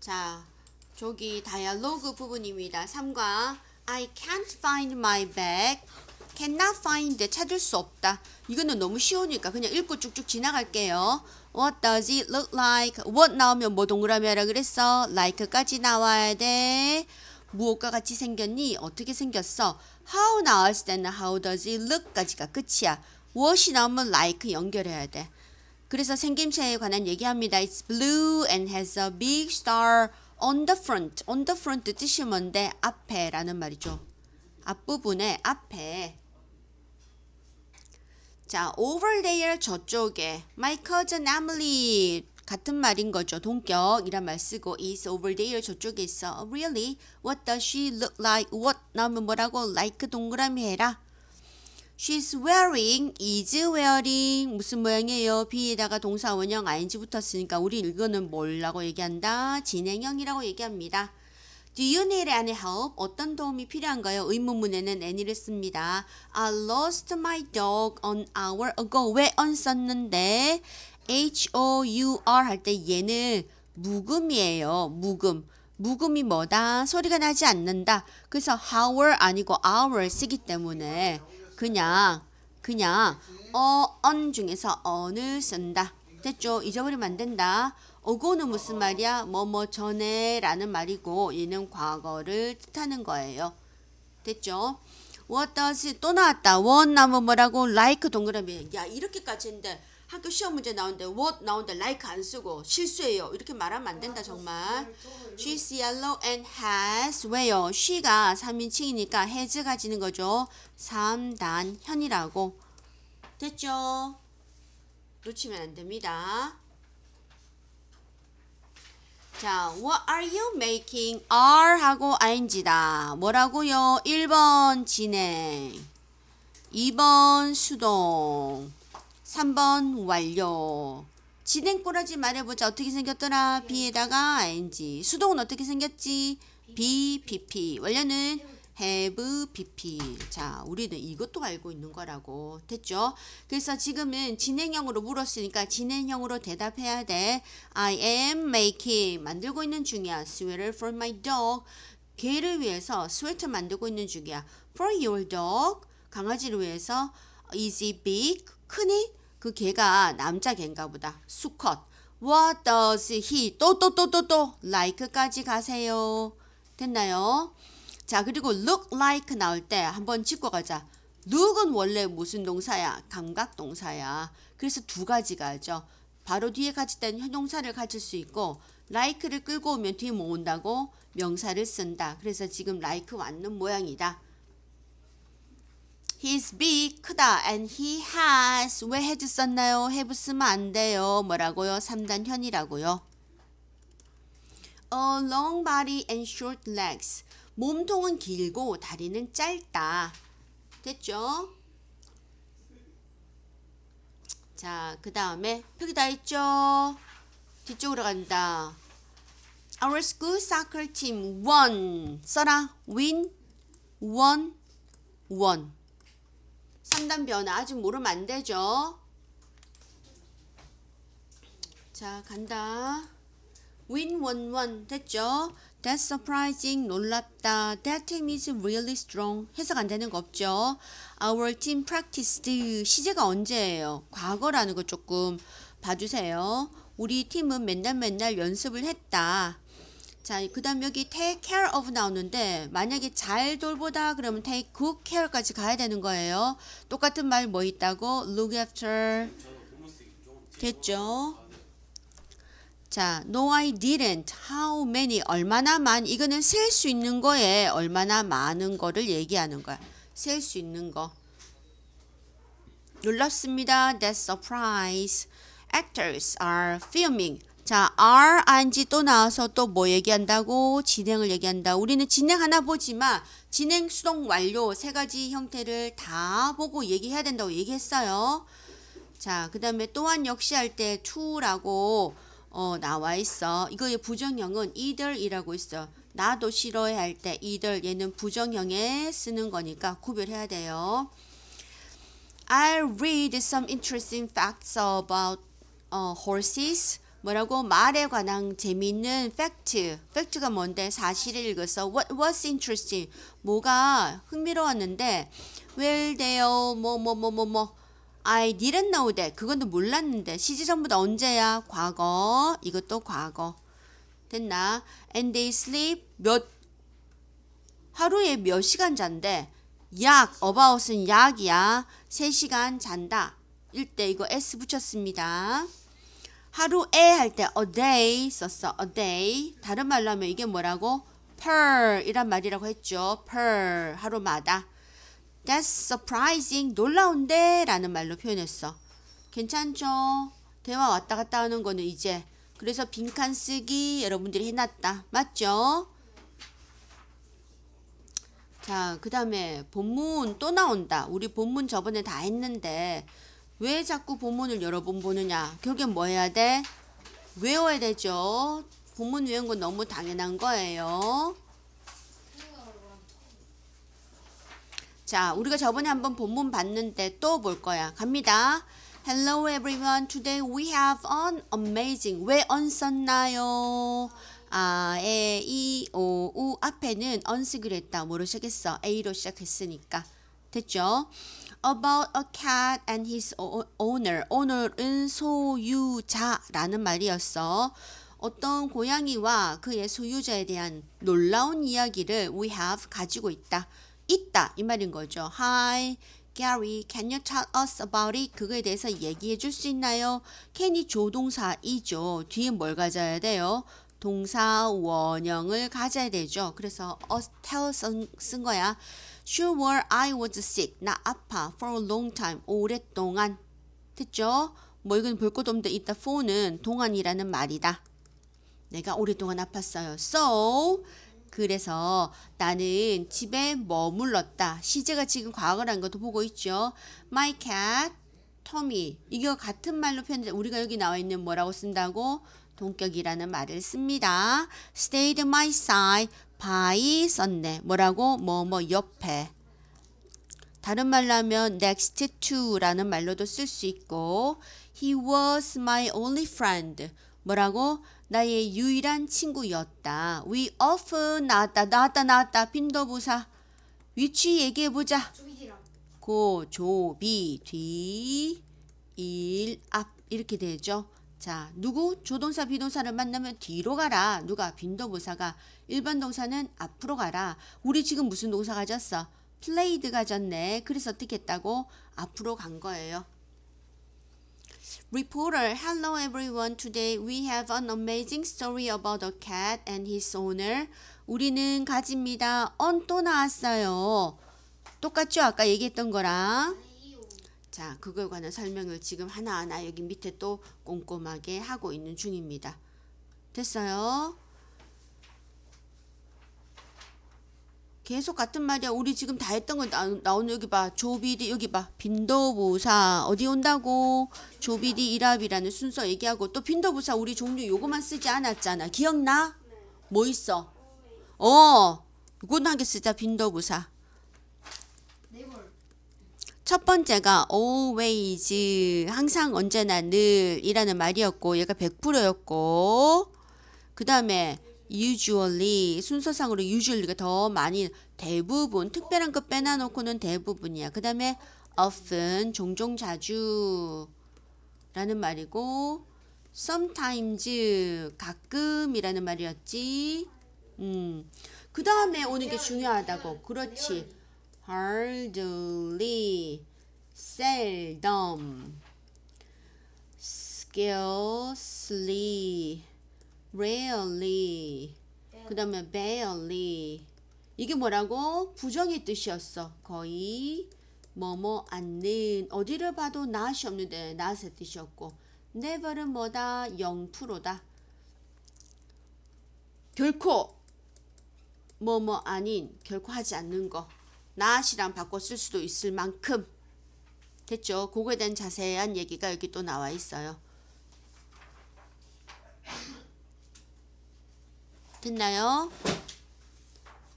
자, 저기 다이얼로그 부분입니다. 3과 I can't find my bag. cannot find 찾을 수 없다. 이거는 너무 쉬우니까 그냥 읽고 쭉쭉 지나갈게요. What does it look like? What 나오면 뭐 동그라미 하라 그랬어? like까지 나와야 돼. 무엇과 같이 생겼니? 어떻게 생겼어? how 나왔을 때는 how does it look까지가 끝이야. what이 나오면 like 연결해야 돼. 그래서 생김새에 관한 얘기합니다. It's blue and has a big star on the front. on the front 뜻이 뭔데? 앞에라는 말이죠. 앞부분에 앞에 자, over there 저쪽에 my cousin Emily 같은 말인 거죠. 동격이란 말 쓰고 is over there 저쪽에 있어. Really? What does she look like? What 나오면 뭐라고? like 동그라미 해라. She's wearing, is wearing 무슨 모양이에요? B에다가 동사 원형 ing 붙었으니까 우리 이거는 뭐라고 얘기한다? 진행형이라고 얘기합니다. Do you need any help? 어떤 도움이 필요한가요? 의문문에는 any를 씁니다. I lost my dog an hour ago. 왜 on 썼는데? H-O-U-R 할 때 얘는 묵음이에요. 묵음. 묵음이 뭐다? 소리가 나지 않는다. 그래서 hour 아니고 hour 쓰기 때문에 그냥 그냥 어, on 중에서 on을 쓴다. 됐죠? 잊어버리면 안 된다. 어고는 무슨 말이야? 뭐뭐 전에 라는 말이고 얘는 과거를 뜻하는 거예요. 됐죠? What does 또 나왔다. 나면 뭐라고? like 동그라미. 야 이렇게까지 했는데 학교 시험 문제 나오는데 what 나오는데 like 안 쓰고 실수예요. 이렇게 말하면 안 된다 정말. She's yellow and has 왜요? she가 3인칭이니까 has 가지는 거죠. 3단 현이라고. 됐죠? 놓치면 안 됩니다. 자, what are you making? are 하고 ing다. 뭐라고요? 1번 진행. 2번 수동. 3번 완료. 진행 꼬라지 말해보자. 어떻게 생겼더라? B에다가 ing. 수동은 어떻게 생겼지? B, PP. 완료는 have, PP. 자, 우리는 이것도 알고 있는 거라고. 됐죠? 그래서 지금은 진행형으로 물었으니까 진행형으로 대답해야 돼. I am making. 만들고 있는 중이야. sweater for my dog. 개를 위해서 스웨터 만들고 있는 중이야. For your dog. 강아지를 위해서 is it big? 크니? 그 개가 남자 개인가 보다. 수컷. What does he? 또 또 또 또또 like까지 가세요. 됐나요? 자, 그리고 look like 나올 때 한번 짚고 가자. look은 원래 무슨 동사야? 감각 동사야. 그래서 두 가지가 하죠. 바로 뒤에 가질 때는 형용사를 가질 수 있고 like를 끌고 오면 뒤에 뭐 온다고? 명사를 쓴다. 그래서 지금 like 왔는 모양이다. He's big, 크다. And he has. 왜 had 썼나요? have 쓰면 안 돼요. 뭐라고요? 3단 현이라고요. A long body and short legs. 몸통은 길고 다리는 짧다. 됐죠? 자, 그 다음에 표기 다 했죠? 뒤쪽으로 간다. Our school soccer team won. 써라. win, won, won. 3단 변화 아직 모르면 안 되죠? 자, 간다. win, won, won. 됐죠? That's surprising. 놀랍다. That team is really strong. 해석 안 되는 거 없죠? Our team practiced. 시제가 언제예요? 과거라는 거 조금 봐주세요. 우리 팀은 맨날 맨날 연습을 했다. 자, 그 다음 여기 take care of 나오는데 만약에 잘 돌보다 그러면 take good care까지 가야 되는 거예요. 똑같은 말 뭐 있다고? look after 됐죠? 자, no I didn't. How many? 얼마나 많? 이거는 셀 수 있는 거에 얼마나 많은 거를 얘기하는 거야. 셀 수 있는 거. 놀랍습니다. That's surprise. Actors are filming. 자, are, ing 또 나와서 또 뭐 얘기한다고? 진행을 얘기한다. 우리는 진행 하나 보지만 진행, 수동, 완료 세 가지 형태를 다 보고 얘기해야 된다고 얘기했어요. 자, 그 다음에 또한 역시 할 때 to라고 어, 나와 있어. 이거의 부정형은 either이라고 있어. 나도 싫어해 할 때 either 얘는 부정형에 쓰는 거니까 구별해야 돼요. I read some interesting facts about uh, horses. 뭐라고 말에 관한 재미있는 팩트. 팩트가 뭔데? 사실을 읽어서 what was interesting. 뭐가 흥미로웠는데 well there 뭐뭐 뭐 뭐 뭐 I didn't know that. 그건 또 몰랐는데 시제 전부 다 언제야? 과거. 이것도 과거. 됐나? And they sleep 몇 하루에 몇 시간 잔대? 약, about은 약이야. 3시간 잔다. 일때 이거 s 붙였습니다. 하루에 할 때 a day 썼어. a day. 다른 말로 하면 이게 뭐라고? per 이란 말이라고 했죠. per 하루마다. That's surprising. 놀라운데 라는 말로 표현했어. 괜찮죠? 대화 왔다 갔다 하는 거는 이제 그래서 빈칸 쓰기 여러분들이 해놨다. 맞죠? 자, 그 다음에 본문 또 나온다. 우리 본문 저번에 다 했는데 왜 자꾸 본문을 여러 번 보느냐? 결국엔 뭐 해야 돼? 외워야 되죠. 본문 외운 건 너무 당연한 거예요. 자, 우리가 저번에 한번 본문 봤는데 또 볼 거야. 갑니다. Hello everyone. Today we have an amazing. 왜 on 썼나요? 아, 에, 이, 오, 우 앞에는 on 쓰기로 했다. 뭐로 시작했어? A로 시작했으니까. 됐죠? About a cat and his owner. owner은 소유자라는 말이었어. 어떤 고양이와 그의 소유자에 대한 놀라운 이야기를 we have 가지고 있다. 있다 이 말인 거죠. Hi, Gary, can you tell us about it? 그거에 대해서 얘기해 줄 수 있나요? can이 조동사이죠. 뒤에 뭘 가져야 돼요? 동사 원형을 가져야 되죠. 그래서 us tell 쓴, 쓴 거야. Sure, I was sick. 나 아파 for a long time. 오랫동안. 됐죠? 뭐 이건 볼 것도 없는데 이따 for는 동안이라는 말이다. 내가 오랫동안 아팠어요. So 그래서 나는 집에 머물렀다. 시제가 지금 과거라는 것도 보고 있죠. My cat, Tommy. 이거 같은 말로 표현돼. 우리가 여기 나와 있는 뭐라고 쓴다고? 동격이라는 말을 씁니다. Stayed my side by 썼네. 뭐라고? 뭐 뭐 옆에. 다른 말로 하면 next to라는 말로도 쓸 수 있고 he was my only friend. 뭐라고? 나의 유일한 친구였다. We often 나왔다 나왔다 나왔다 빈도부사 위치 얘기해 보자. 고, 조, 비, 뒤, 일, 앞 이렇게 되죠. 자, 누구? 조동사, 비동사를 만나면 뒤로 가라. 누가? 빈도부사가. 일반 동사는 앞으로 가라. 우리 지금 무슨 동사 가졌어? played 가졌네. 그래서 어떻게 했다고? 앞으로 간 거예요. Reporter, hello everyone. Today we have an amazing story about a cat and his owner. 우리는 가집니다. on 또 나왔어요. 똑같죠? 아까 얘기했던 거랑. 자, 그거에 관한 설명을 지금 하나하나 여기 밑에 또 꼼꼼하게 하고 있는 중입니다. 됐어요? 계속 같은 말이야. 우리 지금 다 했던 거 나, 나오는 여기 봐. 조비디 여기 봐. 빈도부사 어디 온다고? 조비디 일합이라는 순서 얘기하고 또 빈도부사 우리 종류 요거만 쓰지 않았잖아. 기억나? 뭐 있어? 어, 요건 하게 쓰자. 빈도부사. 첫 번째가 always 항상 언제나 늘이라는 말이었고 얘가 100%였고 그 다음에 usually 순서상으로 usually가 더 많이 대부분 특별한 거 빼놔놓고는 대부분이야. 그 다음에 often 종종 자주 라는 말이고 sometimes 가끔이라는 말이었지. 음. 그 다음에 오는 게 중요하다고. 그렇지 hardly, seldom, scarcely, rarely, 그 다음에 barely. 이게 뭐라고? 부정의 뜻이었어. 거의 뭐뭐 않는 어디를 봐도 not이 없는데 not의 뜻이었고 never는 뭐다? 0%다. 결코 뭐뭐 아닌 결코 하지 않는 거 not이랑 바꿔 쓸 수도 있을 만큼 됐죠? 그거에 대한 자세한 얘기가 여기 또 나와 있어요. 됐나요?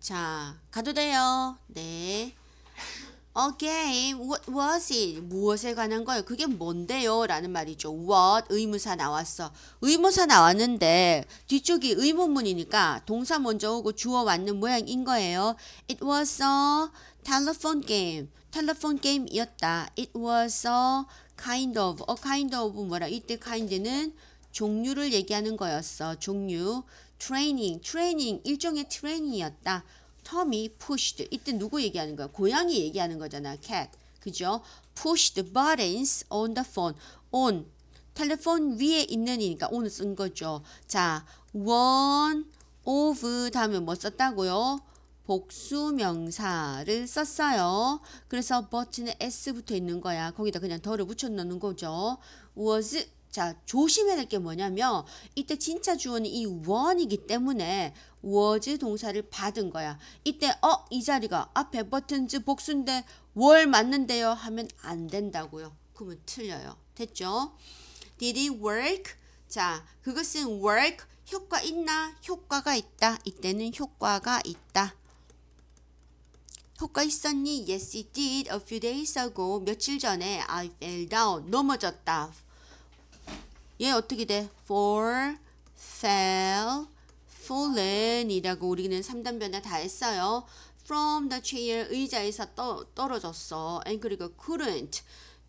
자, 가도 돼요. 네. A game. What was it? 무엇에 관한 거예요? 그게 뭔데요? 라는 말이죠. What 의무사 나왔어. 의무사 나왔는데 뒤쪽이 의문문이니까 동사 먼저 오고 주어 왔는 모양인 거예요. It was a telephone game. telephone game이었다. It was a kind of. a kind of 뭐라? 이때 kind는 종류를 얘기하는 거였어. 종류. training. training. 일종의 트레이닝이었다. 텀이 pushed. 이때 누구 얘기하는 거야? 고양이 얘기하는 거잖아. cat. 그죠? pushed buttons on the phone. on. 텔레폰 위에 있는 이니까 on을 쓴 거죠. 자, one of 다음에 뭐 썼다고요? 복수 명사를 썼어요. 그래서 button에 s 붙어 있는 거야. 거기다 그냥 덜을 붙여 넣는 거죠. was 자, 조심해야 될 게 뭐냐면 이때 진짜 주어는 이 one이기 때문에 was 동사를 받은 거야. 이때 어, 이 자리가 앞에 버튼즈 복수인데 월 맞는데요 하면 안 된다고요. 그러면 틀려요. 됐죠? Did it work? 자, 그것은 work 효과 있나? 효과가 있다. 이때는 효과가 있다. 효과 있었니? Yes, it did. A few days ago. 며칠 전에 I fell down. 넘어졌다. 얘 어떻게 돼? fall, fell, fallen 이라고 우리는 3단 변화 다 했어요. from the chair 의자에서 떠, 떨어졌어. and 그리고 couldn't,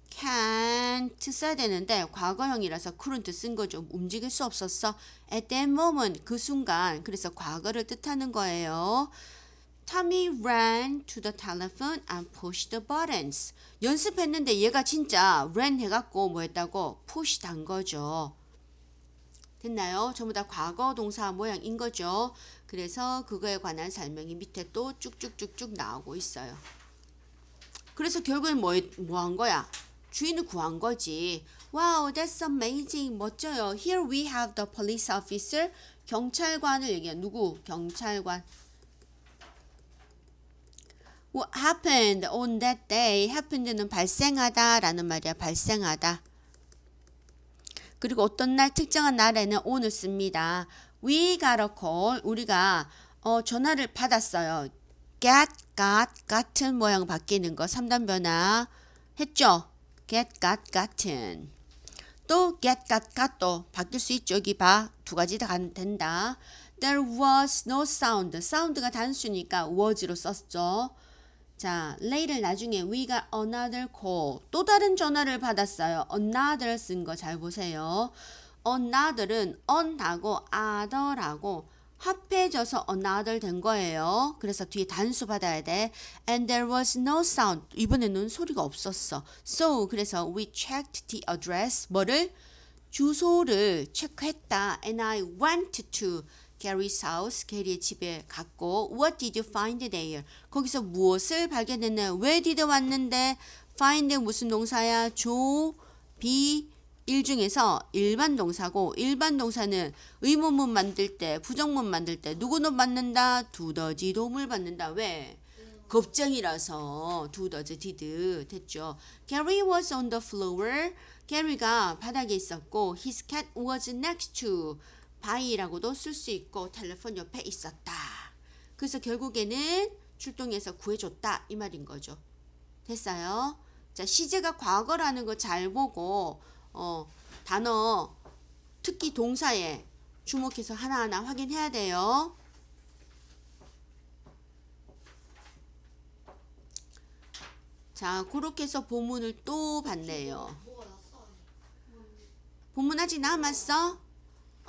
can't 써야 되는데 과거형이라서 couldn't 쓴 거죠. 움직일 수 없었어. at that moment 그 순간 그래서 과거를 뜻하는 거예요. Tommy ran to the telephone and pushed the buttons. 연습했는데 얘가 진짜 ran 해갖고 뭐 했다고 push 단 거죠. 됐나요? 전부 다 과거 동사 모양인 거죠. 그래서 그거에 관한 설명이 밑에 또 쭉쭉쭉쭉 나오고 있어요. 그래서 결국엔 뭐, 뭐 한 거야? 주인을 구한 거지. Wow, that's amazing. 멋져요. Here we have the police officer. 경찰관을 얘기해. 누구? 경찰관. What happened on that day? happened는 발생하다 라는 말이야. 발생하다. 그리고 어떤 날 특정한 날에는 on을 씁니다. We got a call. 우리가 어, 전화를 받았어요. get, got, 같은 모양 바뀌는 거 3단 변화 했죠? get, got, 같은. 또 get, got, got도 바뀔 수 있죠. 여기 봐. 두 가지 다 간- 된다. There was no sound. 사운드가 단수니까 was로 썼죠. 자, later 나중에 we got another call. 또 다른 전화를 받았어요. another 쓴 거 잘 보세요. another은 on하고 other하고 합해져서 another 된 거예요. 그래서 뒤에 단수 받아야 돼. And there was no sound. 이번에는 소리가 없었어. So 그래서 we checked the address. 뭐를? 주소를 체크했다. And I went to Gary's house. 게리의 집에 갔고 What did you find there? 거기서 무엇을 발견했나요? 왜 did 왔는데 find 무슨 동사야? 조, 비, 일 중에서 일반 동사고 일반 동사는 의문문 만들 때 부정문 만들 때 누구는 받는다? 두더지 도움을 받는다. 왜? 겁쟁이라서 두더지 디드 됐죠. Gary was on the floor. 게리가 바닥에 있었고 his cat was next to by라고도 쓸 수 있고 텔레폰 옆에 있었다. 그래서 결국에는 출동해서 구해줬다 이 말인 거죠. 됐어요? 자 시제가 과거라는 거 잘 보고 어, 단어 특히 동사에 주목해서 하나하나 확인해야 돼요. 자, 그렇게 해서 본문을 또 봤네요. 본문 아직 남았어?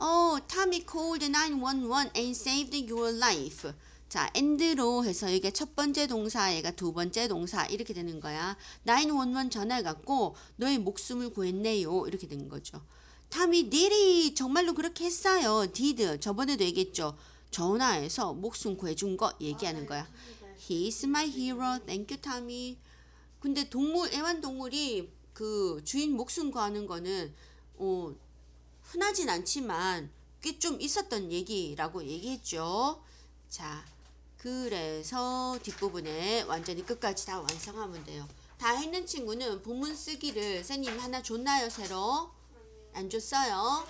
Oh, Tommy called 911 and saved your life. 자, and로 해서 이게 첫 번째 동사, 얘가 두 번째 동사 이렇게 되는 거야. 911 전화해갖고 너의 목숨을 구했네요. 이렇게 된 거죠. did it. 정말로 그렇게 했어요. did. 저번에도 얘기했죠. 전화해서 목숨 구해준 거 얘기하는 거야. He's my hero. Thank you, Tommy. 근데 동물, 애완동물이 그 주인 목숨 구하는 거는 어, 흔하진 않지만 꽤 좀 있었던 얘기라고 얘기했죠. 자, 그래서 뒷부분에 완전히 끝까지 다 완성하면 돼요. 다 했는 친구는 본문 쓰기를 선생님이 하나 줬나요, 새로? 안 줬어요?